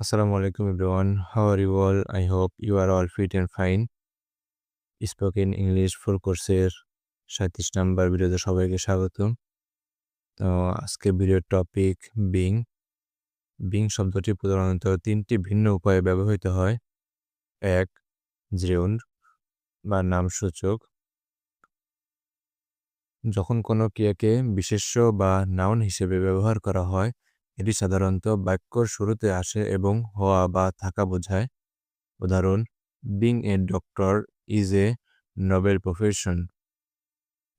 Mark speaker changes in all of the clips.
Speaker 1: Assalamu alaikum, everyone. How are you all? I hope you are all fit and fine. Spoken English full কোর্সের সাঁত্রিশ number ভিডিওতে সবাইকে স্বাগত তো আজকের ভিডিওর টপিক বিং বিং শব্দটি প্রধানত তিনটি ভিন্ন উপায়ে ব্যবহৃত হয় এক জিউন্ড বা নামসূচক যখন কোনো ক্রিয়াকে বিশেষ্য বা নাউন হিসেবে ব্যবহার করা হয় এটি সাধারণত বাক্যর শুরুতে আসে এবং হওয়া বা থাকা বোঝায়। উদাহরণ being a doctor is a noble profession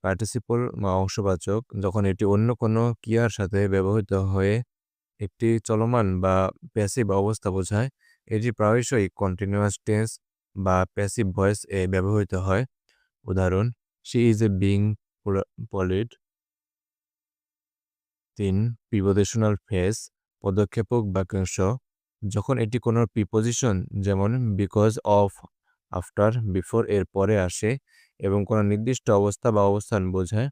Speaker 1: participle বা অংশবাচক, যখন এটি অন্য কোনো ক্রিয়ার সাথে ব্যবহৃত হয়ে একটি চলমান বা প্যাসিভ অবস্থা বোঝায়, এটি প্রায়শই কন্টিনিউয়াস টেন্স বা প্যাসিভ ভয়েস এ ব্যবহৃত হয়। উদাহরণ she is a being polite তিন প্রিপোজিশনাল ফেস পদক্ষেপক বাক্যাংশ। যখন এটি কোনো প্রিপোজিশন যেমন বিকজ অফ আফটার বিফোর এর পরে আসে এবং কোনো নির্দিষ্ট অবস্থা বা অবস্থান বোঝায়।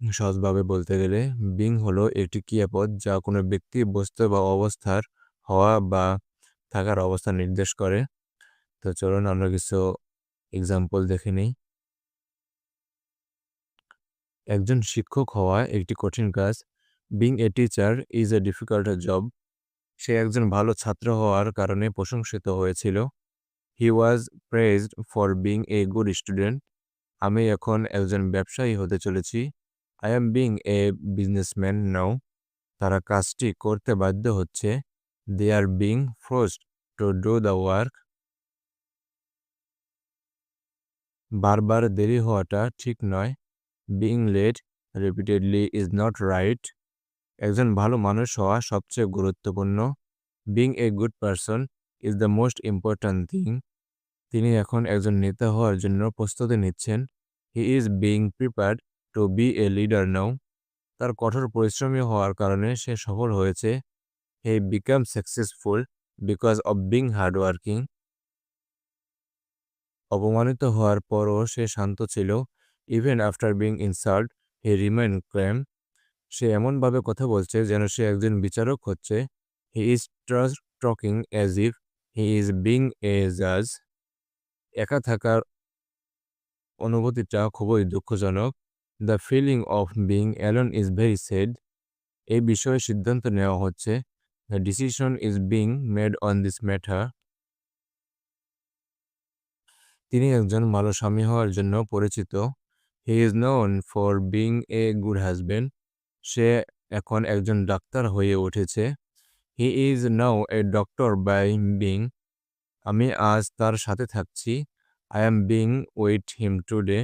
Speaker 1: সহজভাবে বলতে গেলে বিং হলো একটি ক্রিয়াপদ যা কোনো ব্যক্তি, বস্তু বা অবস্থার হওয়া বা থাকার অবস্থা নির্দেশ করে। তো চলুন আমরা কিছু এক্সাম্পল দেখে নিই। একজন শিক্ষক হওয়া একটি কঠিন কাজ। Being a teacher is a difficult job সে একজন ভালো ছাত্র হওয়ার কারণে প্রশংসিত হয়েছিল। He was praised for being a good student আমি এখন একজন ব্যবসায়ী হতে চলেছি। I am being a businessman now তারা কাজটি করতে বাধ্য হচ্ছে। They are being forced to do the work বারবার দেরি হওয়াটা ঠিক নয়। Being late repeatedly is not right একজন ভালো মানুষ হওয়া সবচেয়ে গুরুত্বপূর্ণ। Being a good person is the most important thing তিনি এখন একজন নেতা হওয়ার জন্য প্রস্তুতি নিচ্ছেন। He is being prepared to be a leader now তার কঠোর পরিশ্রমী হওয়ার কারণে সে সফল হয়েছে। He became successful because of being hardworking অপমানিত হওয়ার পরও সে শান্ত ছিল। Even after being insult he remain calm সে এমনভাবে কথা বলছে যেন সে একজন বিচারক হচ্ছে। He is just talking as if he is being a জাজ একা থাকার অনুভূতিটা খুবই দুঃখজনক। The feeling of being alone is very sad এই বিষয়ে সিদ্ধান্ত নেওয়া হচ্ছে। The decision is being made on this matter তিনি একজন ভালো স্বামী হওয়ার জন্য পরিচিত। He is known for being a good husband সে এখন একজন ডাক্তার হয়ে উঠেছে। He is now a doctor by being আমি আজ তার সাথে থাকছি। I am being with him today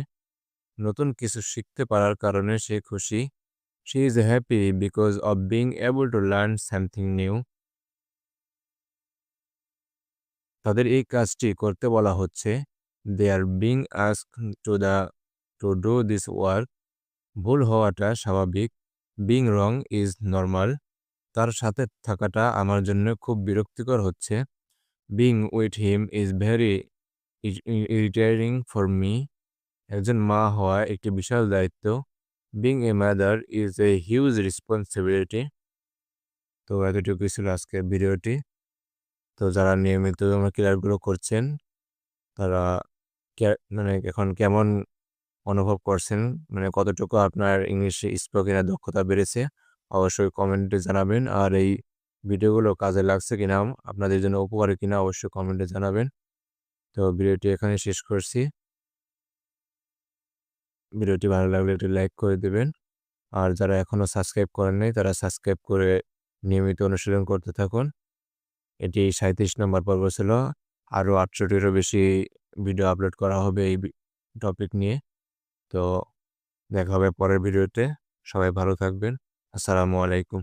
Speaker 1: নতুন কিছু শিখতে পারার কারণে সে খুশি। She is happy because of being able to learn something new তাদের এই কাজটি করতে বলা হচ্ছে। They are being ask to the to do this work ভুল হওয়াটা স্বাভাবিক বিং রং ইজ নর্মাল তার সাথে থাকাটা আমার জন্য খুব বিরক্তিকর হচ্ছে। Being with him is very irritating for me একজন মা হওয়া একটি বিশাল দায়িত্ব। Being a mother is a huge responsibility তো এতটুকু ছিল আজকের ভিডিওটি। তো যারা নিয়মিত আমার ক্লিয়ারগুলো করছেন, তারা মানে এখন কেমন অনুভব করছেন? মানে কতটুকু আপনার ইংলিশে স্পোকেনের দক্ষতা বেড়েছে? অবশ্যই কমেন্টে জানাবেন। আর এই ভিডিওগুলো কাজে লাগছে কিনা, আপনাদের জন্য উপকারী কিনা, অবশ্যই কমেন্টে জানাবেন। তো ভিডিওটি এখানে শেষ করছি। ভিডিওটি ভালো লাগলে একটি লাইক করে দেবেন। আর যারা এখনও সাবস্ক্রাইব করেন নাই, তারা সাবস্ক্রাইব করে নিয়মিত অনুশীলন করতে থাকুন। এটি সাঁত্রিশ নম্বর পর্ব ছিল। আরও আটষট্টিরও বেশি ভিডিও আপলোড করা হবে এই টপিক নিয়ে। তো দেখা হবে পরের ভিডিওতে। সবাই ভালো থাকবেন। আসসালামু আলাইকুম।